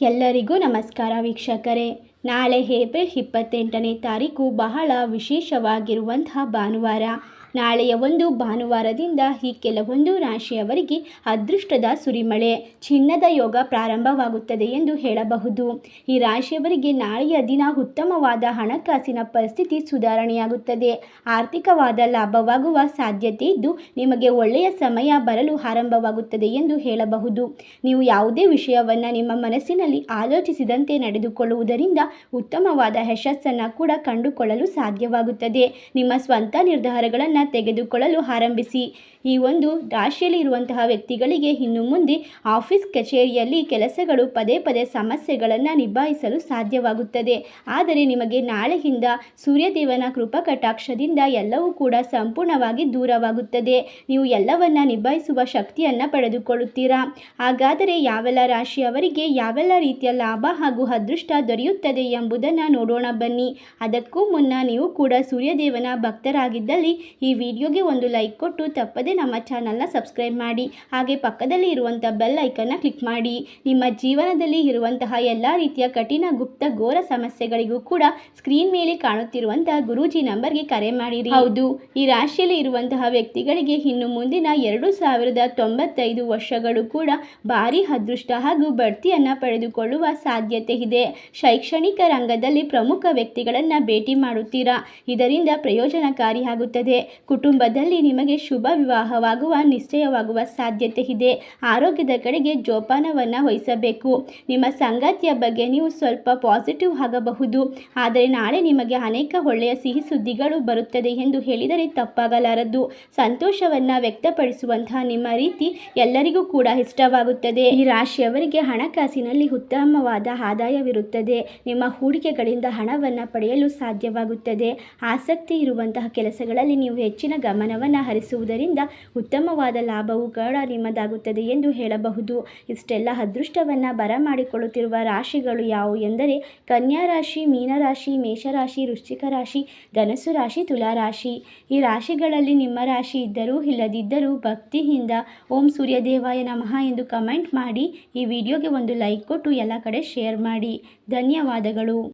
ಎಲ್ಲರಿಗೂ ನಮಸ್ಕಾರ ವೀಕ್ಷಕರೇ. ನಾಳೆ ಏಪ್ರಿಲ್ ಇಪ್ಪತ್ತೆಂಟನೇ ತಾರೀಕು ಬಹಳ ವಿಶೇಷವಾಗಿರುವಂತಹ ಭಾನುವಾರ. ನಾಳೆಯ ಒಂದು ಭಾನುವಾರದಿಂದ ಈ ಕೆಲವೊಂದು ರಾಶಿಯವರಿಗೆ ಅದೃಷ್ಟದ ಸುರಿಮಳೆ, ಚಿನ್ನದ ಯೋಗ ಪ್ರಾರಂಭವಾಗುತ್ತದೆ ಎಂದು ಹೇಳಬಹುದು. ಈ ರಾಶಿಯವರಿಗೆ ನಾಳೆಯ ದಿನ ಉತ್ತಮವಾದ ಹಣಕಾಸಿನ ಪರಿಸ್ಥಿತಿ ಸುಧಾರಣೆಯಾಗುತ್ತದೆ. ಆರ್ಥಿಕವಾದ ಲಾಭವಾಗುವ ಸಾಧ್ಯತೆ ಇದ್ದು ನಿಮಗೆ ಒಳ್ಳೆಯ ಸಮಯ ಬರಲು ಆರಂಭವಾಗುತ್ತದೆ ಎಂದು ಹೇಳಬಹುದು. ನೀವು ಯಾವುದೇ ವಿಷಯವನ್ನು ನಿಮ್ಮ ಮನಸ್ಸಿನಲ್ಲಿ ಆಲೋಚಿಸಿದಂತೆ ನಡೆದುಕೊಳ್ಳುವುದರಿಂದ ಉತ್ತಮವಾದ ಯಶಸ್ಸನ್ನು ಕೂಡ ಕಂಡುಕೊಳ್ಳಲು ಸಾಧ್ಯವಾಗುತ್ತದೆ. ನಿಮ್ಮ ಸ್ವಂತ ನಿರ್ಧಾರಗಳನ್ನು ತೆಗೆದುಕೊಳ್ಳಲು ಆರಂಭಿಸಿ. ಈ ಒಂದು ರಾಶಿಯಲ್ಲಿ ಇರುವಂತಹ ವ್ಯಕ್ತಿಗಳಿಗೆ ಇನ್ನು ಮುಂದೆ ಆಫೀಸ್ ಕಚೇರಿಯಲ್ಲಿ ಕೆಲಸಗಳು ಪದೇ ಪದೇ ಸಮಸ್ಯೆಗಳನ್ನು ನಿಭಾಯಿಸಲು ಸಾಧ್ಯವಾಗುತ್ತದೆ. ಆದರೆ ನಿಮಗೆ ನಾಳೆಯಿಂದ ಸೂರ್ಯದೇವನ ಕೃಪಕಟಾಕ್ಷದಿಂದ ಎಲ್ಲವೂ ಕೂಡ ಸಂಪೂರ್ಣವಾಗಿ ದೂರವಾಗುತ್ತದೆ. ನೀವು ಎಲ್ಲವನ್ನ ನಿಭಾಯಿಸುವ ಶಕ್ತಿಯನ್ನು ಪಡೆದುಕೊಳ್ಳುತ್ತೀರಾ? ಹಾಗಾದರೆ ಯಾವೆಲ್ಲ ರಾಶಿಯವರಿಗೆ ಯಾವೆಲ್ಲ ರೀತಿಯ ಲಾಭ ಹಾಗೂ ಅದೃಷ್ಟ ದೊರೆಯುತ್ತದೆ ಎಂಬುದನ್ನು ನೋಡೋಣ ಬನ್ನಿ. ಅದಕ್ಕೂ ಮುನ್ನ ನೀವು ಕೂಡ ಸೂರ್ಯದೇವನ ಭಕ್ತರಾಗಿದ್ದಲ್ಲಿ ಈ ವಿಡಿಯೋಗೆ ಒಂದು ಲೈಕ್ ಕೊಟ್ಟು ತಪ್ಪದೆ ನಮ್ಮ ಚಾನಲ್ನ ಸಬ್ಸ್ಕ್ರೈಬ್ ಮಾಡಿ ಹಾಗೆ ಪಕ್ಕದಲ್ಲಿ ಇರುವಂಥ ಬೆಲ್ ಐಕನ್ನ ಕ್ಲಿಕ್ ಮಾಡಿ. ನಿಮ್ಮ ಜೀವನದಲ್ಲಿ ಇರುವಂತಹ ಎಲ್ಲ ರೀತಿಯ ಕಠಿಣ ಗುಪ್ತ ಘೋರ ಸಮಸ್ಯೆಗಳಿಗೂ ಕೂಡ ಸ್ಕ್ರೀನ್ ಮೇಲೆ ಕಾಣುತ್ತಿರುವಂತಹ ಗುರೂಜಿ ನಂಬರ್ಗೆ ಕರೆ ಮಾಡಿರಿ. ಹೌದು. ಈ ರಾಶಿಯಲ್ಲಿ ಇರುವಂತಹ ವ್ಯಕ್ತಿಗಳಿಗೆ ಇನ್ನು ಮುಂದಿನ ಎರಡು ಸಾವಿರದ ತೊಂಬತ್ತೈದು ವರ್ಷಗಳು ಕೂಡ ಭಾರಿ ಅದೃಷ್ಟ ಹಾಗೂ ಬಡ್ತಿಯನ್ನು ಪಡೆದುಕೊಳ್ಳುವ ಸಾಧ್ಯತೆ ಇದೆ. ಶೈಕ್ಷಣಿಕ ರಂಗದಲ್ಲಿ ಪ್ರಮುಖ ವ್ಯಕ್ತಿಗಳನ್ನು ಭೇಟಿ ಮಾಡುತ್ತೀರಾ? ಇದರಿಂದ ಪ್ರಯೋಜನಕಾರಿ ಆಗುತ್ತದೆ ಕುಟುಂಬದಲ್ಲಿ ನಿಮಗೆ ಶುಭ ವಿವಾಹವಾಗುವ, ನಿಶ್ಚಯವಾಗುವ ಸಾಧ್ಯತೆ ಇದೆ. ಆರೋಗ್ಯದ ಕಡೆಗೆ ಜೋಪಾನವನ್ನು ವಹಿಸಬೇಕು. ನಿಮ್ಮ ಸಂಗಾತಿಯ ಬಗ್ಗೆ ನೀವು ಸ್ವಲ್ಪ ಪಾಸಿಟಿವ್ ಆಗಬಹುದು. ಆದರೆ ನಾಳೆ ನಿಮಗೆ ಅನೇಕ ಒಳ್ಳೆಯ ಸಿಹಿ ಸುದ್ದಿಗಳು ಬರುತ್ತದೆ ಎಂದು ಹೇಳಿದರೆ ತಪ್ಪಾಗಲಾರದು. ಸಂತೋಷವನ್ನು ವ್ಯಕ್ತಪಡಿಸುವಂತಹ ನಿಮ್ಮ ರೀತಿ ಎಲ್ಲರಿಗೂ ಕೂಡ ಇಷ್ಟವಾಗುತ್ತದೆ. ಈ ರಾಶಿಯವರಿಗೆ ಹಣಕಾಸಿನಲ್ಲಿ ಉತ್ತಮವಾದ ಆದಾಯವಿರುತ್ತದೆ. ನಿಮ್ಮ ಹೂಡಿಕೆಗಳಿಂದ ಹಣವನ್ನು ಪಡೆಯಲು ಸಾಧ್ಯವಾಗುತ್ತದೆ. ಆಸಕ್ತಿ ಇರುವಂತಹ ಕೆಲಸಗಳಲ್ಲಿ ನೀವು ಹೆಚ್ಚಿನ ಗಮನವನ್ನು ಹರಿಸುವುದರಿಂದ ಉತ್ತಮವಾದ ಲಾಭವು ಕೂಡ ನಿಮ್ಮದಾಗುತ್ತದೆ ಎಂದು ಹೇಳಬಹುದು. ಇಷ್ಟೆಲ್ಲ ಅದೃಷ್ಟವನ್ನು ಬರಮಾಡಿಕೊಳ್ಳುತ್ತಿರುವ ರಾಶಿಗಳು ಯಾವುವು ಎಂದರೆ ಕನ್ಯಾ ರಾಶಿ ಮೀನರಾಶಿ ಮೇಷರಾಶಿ ವೃಶ್ಚಿಕ ರಾಶಿ, ಧನಸ್ಸು ರಾಶಿ ತುಲಾರಾಶಿ ಈ ರಾಶಿಗಳಲ್ಲಿ ನಿಮ್ಮ ರಾಶಿ ಇದ್ದರೂ ಇಲ್ಲದಿದ್ದರೂ ಭಕ್ತಿಯಿಂದ ಓಂ ಸೂರ್ಯದೇವಾಯ ನಮಃ ಎಂದು ಕಮೆಂಟ್ ಮಾಡಿ ಈ ವಿಡಿಯೋಗೆ ಒಂದು ಲೈಕ್ ಕೊಟ್ಟು ಎಲ್ಲ ಕಡೆ ಶೇರ್ ಮಾಡಿ. ಧನ್ಯವಾದಗಳು.